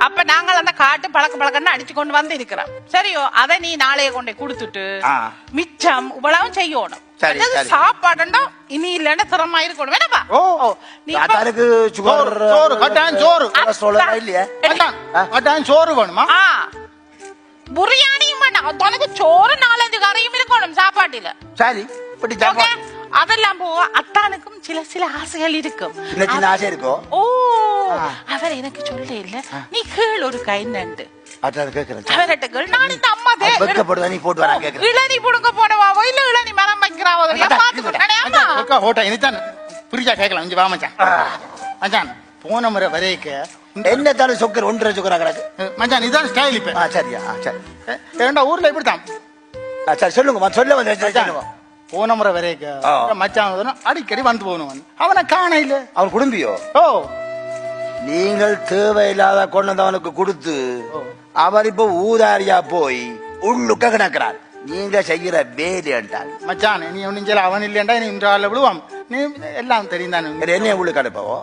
அப்ப நாங்கள் அந்த காட்டு பழக்க பழக்கன்னு அடிச்சு கொண்டு வந்து இருக்கிறோம் சரியோ? அதை நீ நாளைய கொண்டு கொடுத்துட்டு. மிச்சம் இவ்வளவும் செய்யணும். சாப்பாடுண்டா இனி இல்லைன்னா திறமா இருக்கணும். வேணாப்பா? ஓ. நீ சுகர் சோறு, சோறு, சோறு. கொலஸ்ட்ரால் இல்லையா. வேணுமா? ஆ. பிரியாணியும் வேண்டாம் உனக்கு சோறு நாலஞ்சு கறியும் இருக்கணும் சாப்பாட்டுல. சரி இப்படி சாப்பாடு அதெல்லாம் போக அத்தானுக்கும் சில சில ஆசைகள் இருக்கும். சின்ன சின்ன ஆசை இருக்கும் ஓ அவர் எனக்கு சொல்ல இல்ல. நீ கேள் ஒரு கை நண்டு. அதான் கேட்கறேன். அவர்கிட்ட கேள். நான் இந்த அம்மா தே வெக்கப்படுதா நீ போட்டு வரேன் கேட்கறேன். இளநீ புடுங்க போனவாவோ இல்ல இளநீ மரம் வைக்கிறாவோ? அக்கா ஹோட்டா இனிதான் புரிஞ்சா கேட்கலாம். இங்க வா மச்சான். மச்சான் போன முறை வரைக்க என்ன தானே சொக்கர் ஒன்றரை சொக்கரா கிடக்கு. மச்சான் இதான் ஸ்டைல் இப்ப. ஆ சரியா ஆ, சரி. ஏண்டா ஊர்ல இப்படித்தான்? ஆ, சரி சொல்லுங்க சொல்ல வந்து சொல்லுங்க போன முறை வரைக்க ஆ. மச்சான் அடிக்கடி வந்து போகணும் அவனை காண இல்ல அவன் குடும்பியோ ஓ நீங்கள் தேவையில்லாத கொண்டு வந்தவனுக்கு கொடுத்து அவர் இப்ப ஊதாரியா போய் உள்ளுக்க கிடக்கிறார் நீங்க செய்கிற வேலை என்றால் மச்சான் நீ ஒன்னும் செய்யல அவன் இல்லையண்டா நீ இந்த ஆள்ல விழுவான் நீ எல்லாம் தெரியும் தானே வேற என்ன உள்ளுக்க அனுப்பவோ.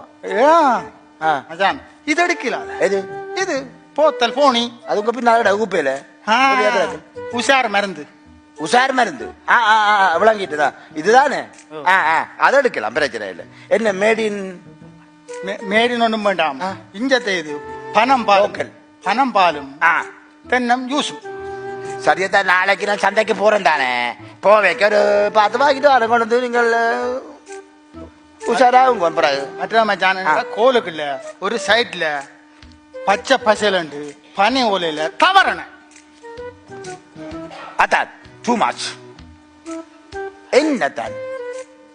மச்சான் இது எடுக்கல எது இது போத்தல் போனி அது உங்க பின்னால உகுப்பையில உஷார் மருந்து உஷார் மருந்து. ஆ விளங்கிட்டுதான் இதுதானே? அதை எடுக்கலாம் பிரச்சனை இல்லை. என்ன மேட் இன் மே- மேடின் ஒண்ணும் வேண்டாம். இஞ்சத்தை இது. பாலும். Local. பனம் பாலும். தென்னம் ஜூஸும் சரியத்தான் நாளைக்கு நான் சந்தைக்கு போறேன் தானே. போவேக்க ஒரு பார்த்து வாங்கிட்டு வர கொண்டு வந்து நீங்கள் உஷாராகும் பிறகு மற்ற மச்சான் கோலுக்கு இல்ல ஒரு சைட்ல பச்சை பசலண்டு பனி ஓலையில தவறன. அதான். டூ மச் என்னத்தான்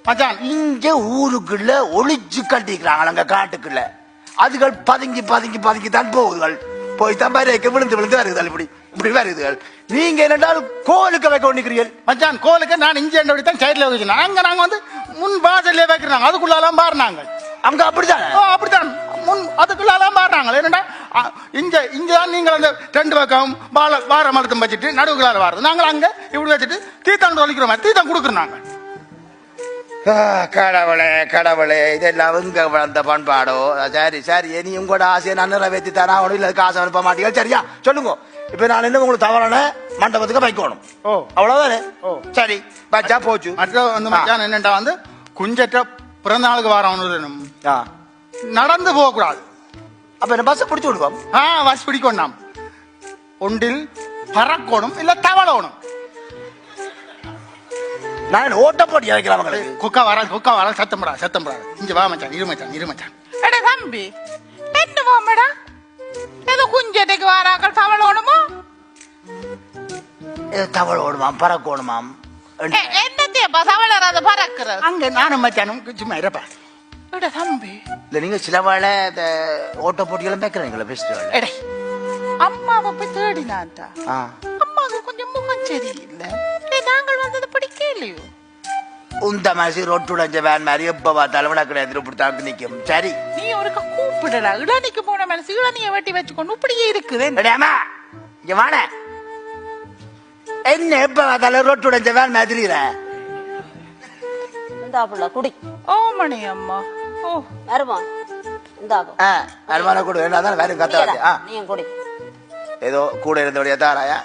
மச்சான் இங்க ஊருக்குள்ள ஒளிச்சு கட்டிக்கிறாங்க அங்க காட்டுக்குள்ள. அதுகள் பதுங்கி பதுங்கி பதுங்கி தான் போகுதுகள். போய் தான் வரைக்க விழுந்து விழுந்து வருதுகள் இப்படி இப்படி வருதுகள். நீங்க என்னென்றால் கோலுக்கு வைக்க ஒண்ணிக்கிறீர்கள் மச்சான் கோலுக்கு நான் இஞ்சி எண்டபடி தான் சைட்ல வைக்கிறேன் அங்க நாங்க வந்து முன் வாசல்ல வைக்கிறாங்க அதுக்குள்ளாலாம் பாருனாங்க அவங்க அப்படித்தானே. ஓ அப்படித்தான். முன் அதுக்குள்ளாலாம் பாருனாங்க என்னடா இங்க இங்க தான் நீங்கள் அந்த ரெண்டு பக்கம் வாழ வார மரத்தம் வச்சுட்டு நடுவுக்குள்ளால வாரது. நாங்கள் அங்க இப்படி வச்சுட்டு தீத்தம் தொலைக்கிற மாதிரி தீத்தம் கொடுக்குறோம் நாங்க ஆ, கடவுளே கடவுளே இதெல்லாம் இங்க வளர்ந்த பண்பாடோ? சரி சரி இனி உங்களோட ஆசையை நான் நிறைவேற்றி தரேன். அவனும் இல்லை காசு அனுப்ப மாட்டீங்க சரியா? சொல்லுங்க. இப்ப நான் என்ன உங்களுக்கு தவறான மண்டபத்துக்கு வைக்கணும் ஓ. அவ்வளவுதானே? ஓ. சரி வச்சா போச்சு. மற்ற வந்து மச்சான் என்னண்டா வந்து குஞ்சற்ற பிறந்த நாளுக்கு வரணும் ஆ. நடந்து போகக்கூடாது. அப்ப என்ன பஸ் பிடிச்சு விடுவோம் ஆ வஸ் பிடிக்கும் நாம் ஒன்றில் பறக்கணும் இல்ல தவளணும். நான் ஓட்ட போட்டி வைக்கிறேன் அவங்களுக்கு குக்கா வர குக்கா வர சத்தம் படா சத்தம் படா இங்க வா மச்சான் இரு மச்சான் இரு மச்சான். எடே தம்பி என்ன போமடா ஏதோ குஞ்சட்டைக்கு வாராக்கள் தவளோணுமோ? ஏ, தவள ஓடுமாம் பறக்கோணுமாம் என்னத்தையப்பா தவளர் அதை பறக்கிறது. அங்க நானும் மச்சானும் சும்மா இருப்பா எடே தம்பி. இல்ல நீங்க சில வேளை இந்த ஓட்ட போட்டிகளும் வைக்கிறீங்களா ஃபெஸ்டிவல் எடே அம்மாவை போய் தேடினான்டா. அம்மாவுக்கு கொஞ்சம் முகம் சரியில்லை. ஏய், நாங்கள் வந்தது பிடிக்கலையோ உந்த மாதிரி ரொட்டுடைஞ்ச வேன் மாதிரி எப்ப பார்த்தாலும் விளக்கு எதிர்ப்பு பிடித்தாக்கு நிக்கும். சரி. நீ ஒருக்க கூப்பிடல இளநிக்கு போன மனசு இளநிய வெட்டி வச்சுக்கொண்டு இப்படியே இருக்குது. இங்க வாட. என்ன எப்ப பார்த்தாலும் ரொட்டுடைஞ்ச வேன் மாதிரி இந்தா புள்ள குடி. ஓ மணி அம்மா ஓ வருமா இந்தாக்கும் வருமானம் கொடு. வேண்டாம் வேற கத்த நீயும் குடி. ஏதோ கூட இருந்தபடியா தாராயா